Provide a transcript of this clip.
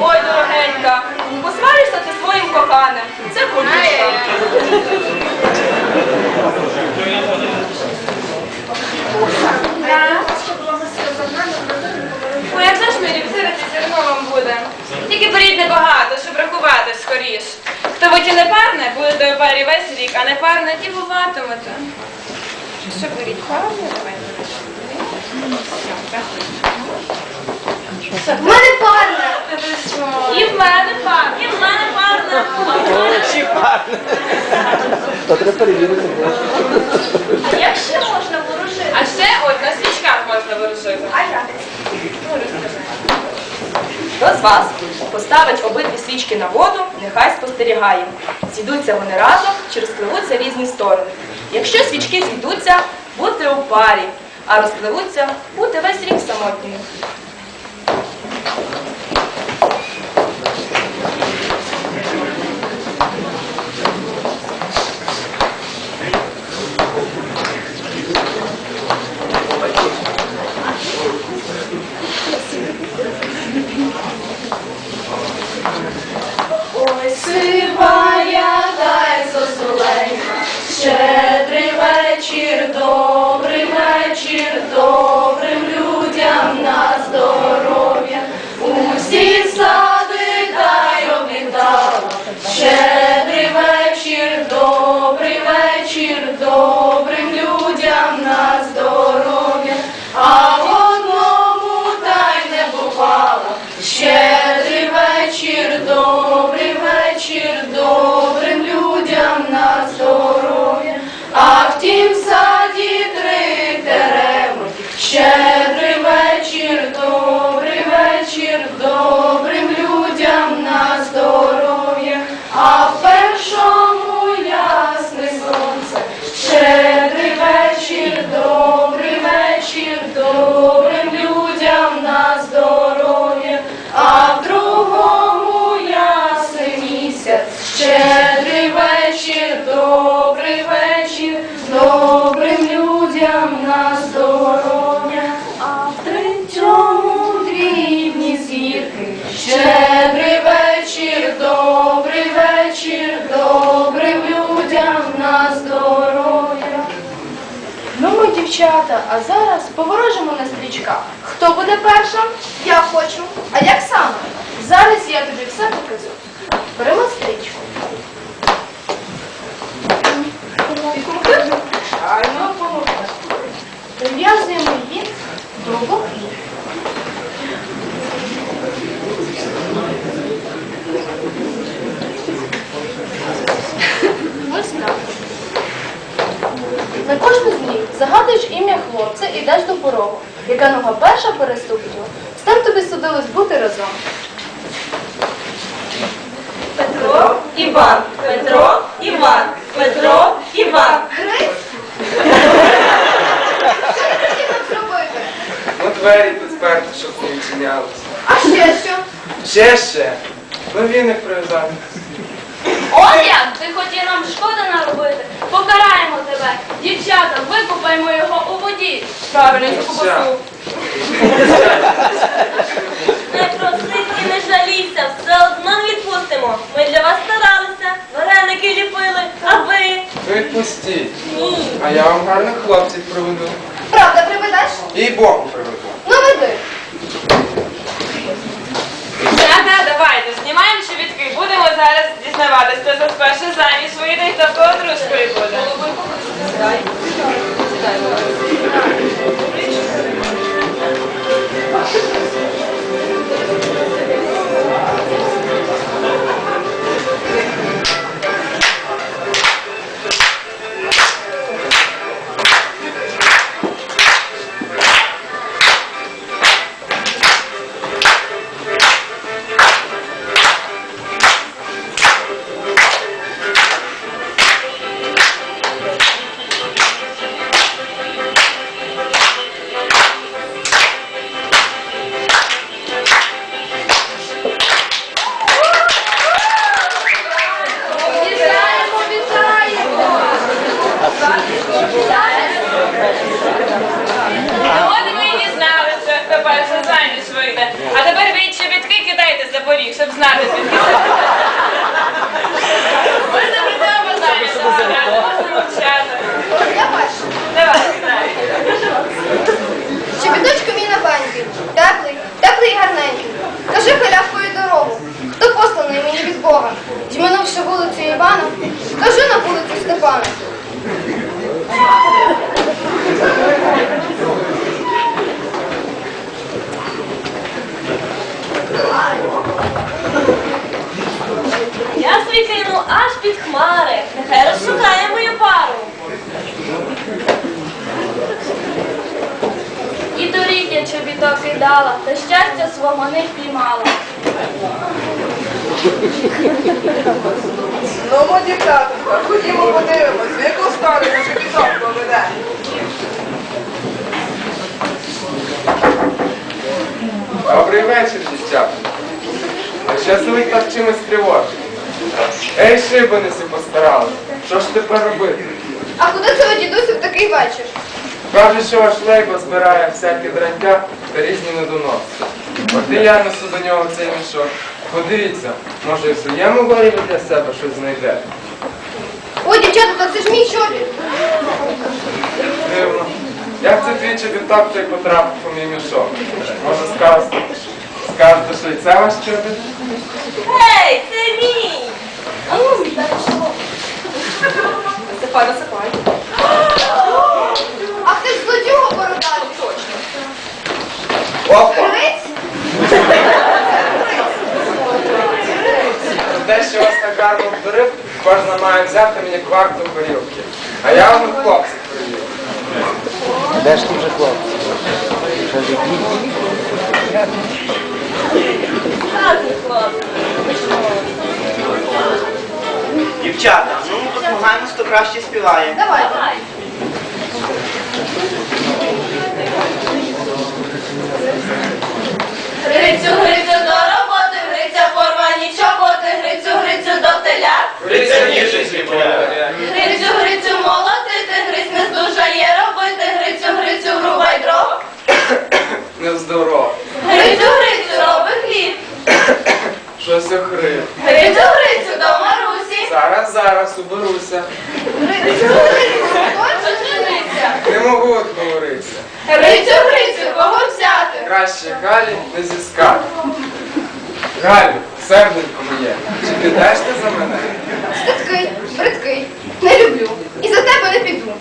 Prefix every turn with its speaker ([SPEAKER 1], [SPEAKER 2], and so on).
[SPEAKER 1] Ой, дорогенька, посваришся ти своїм коханим. Це культурка. Ой, а це ж мені всередині зерно вам буде.
[SPEAKER 2] Тільки
[SPEAKER 3] беріть небагато, щоб рахувати
[SPEAKER 2] скоріш. Хто ви ті не парне, будете у парі весь рік, а не парне ті буватимете. Що беріть? Парне? Давай. Дякую.
[SPEAKER 4] В мене парна.
[SPEAKER 2] І в мене парне. І в мене парне.
[SPEAKER 5] Чи парне? Та треба перевірити.
[SPEAKER 4] А як ще можна ворожити?
[SPEAKER 2] А ще от на свічках можна ворушити.
[SPEAKER 4] А як?
[SPEAKER 1] Хто з вас поставить обидві свічки на воду, нехай спостерігає. Зійдуться вони разом чи розпливуться в різні сторони. Якщо свічки зійдуться, будьте у парі, а розпливуться, будьте весь рік самотніми.
[SPEAKER 4] Shut Щедрий вечір, добрий вечір, добрим людям на здоров'я.
[SPEAKER 6] Ну ми, дівчата, а зараз поворожимо на стрічках. Хто буде першим?
[SPEAKER 4] Я хочу.
[SPEAKER 6] А як саме? Зараз я тобі все покажу. Беремо стрічку. Гарно. Прив'язуємо її до вухів. Ось так. На кожну з них загадуєш ім'я хлопця і йдеш до порогу. Яка нога перша переступить його, з тим тобі судилось бути разом.
[SPEAKER 1] Петро, Іван, Петро, Іван, Петро, Іван.
[SPEAKER 4] Гриць? Що нам зробити?
[SPEAKER 7] Ну, двері підсперти, щоб не відчинялися.
[SPEAKER 4] А ще що?
[SPEAKER 7] Ще ще. Ну віник прив'язати.
[SPEAKER 6] Оля, ти хотів нам шкоди наробити. Покараємо тебе. Дівчата, викупаємо його у воді.
[SPEAKER 2] Правильно, я
[SPEAKER 7] Ща.
[SPEAKER 8] Не проси і не жалійся, все одно не відпустимо. Ми для вас старалися, вареники ліпили, а ви
[SPEAKER 7] Ви відпустіть.
[SPEAKER 8] ні.
[SPEAKER 7] А я вам гарних хлопців приведу.
[SPEAKER 4] Правда, приведеш?
[SPEAKER 7] І Богу приведу.
[SPEAKER 4] Ну веди.
[SPEAKER 2] Давайте, знімаємо чобітки. Будемо зараз дізнаватися, хто за спершу заміж вийде і хто подружкою буде. Кажи на вулицю Степана.
[SPEAKER 4] Я світину
[SPEAKER 2] аж під
[SPEAKER 4] хмари. Нехай розшукає мою пару. І торік
[SPEAKER 9] я чобіток і дала, та щастя свого не впіймала.
[SPEAKER 10] Ну, мо, дівчатка, ходімо подивимось, в яку сторону шепіток поведе.
[SPEAKER 7] Добрий вечір, дівчата. А що ви так чимось тривожите? Ей, шибаниці постарали. Що ж тепер робити?
[SPEAKER 4] А куди це ви, дідусю, в такий вечір?
[SPEAKER 7] Каже, що ваш лейба збирає всякі дрантя та різні недоноси. От і я несу до нього цей мішок. Подивіться, може і в своєму горі для себе щось знайдете.
[SPEAKER 4] Ой, дівчата, так це ж мій чобіт.
[SPEAKER 7] Дивно. Як це твій чобіток той потрапив у мій мішок? Може скажете, скажете, що і це ваш чобіт?
[SPEAKER 1] Гей, це мій!
[SPEAKER 11] А ну, дай що. Насипай, насипай.
[SPEAKER 4] А хтось злодюга бородатий.
[SPEAKER 11] Точно.
[SPEAKER 7] Опа!
[SPEAKER 4] Кривець?
[SPEAKER 7] Те, що вас так гарно обдурив, кожна має взяти мені кварту горілки. А я вам хлопців привів.
[SPEAKER 2] Де ж ти вже хлопці?
[SPEAKER 12] Дівчата, ну ми позмагаємось, хто краще співає.
[SPEAKER 4] Давай.
[SPEAKER 1] Давай. Грицю, грицю до роботи, гриця порвані чоботи, грицю, грицю до теля.
[SPEAKER 12] Гриця ніжний
[SPEAKER 1] Грицю, грицю молотити, гриць не здужає робити, грицю, грицю врубай дров.
[SPEAKER 7] Нездорово.
[SPEAKER 1] Грицю, грицю роби хліб.
[SPEAKER 7] Щось охрип.
[SPEAKER 1] Грицю, грицю до Марусі.
[SPEAKER 7] Зараз, зараз уберуся.
[SPEAKER 1] Оженися.
[SPEAKER 7] Не можу отговоритися.
[SPEAKER 1] Грицю, грицю, кого взяти?
[SPEAKER 7] Краще Галі не зіскати. Галю, серденько моє, чи підеш ти за мене?
[SPEAKER 4] Стидкий, бридкий. Не люблю. І за тебе не піду.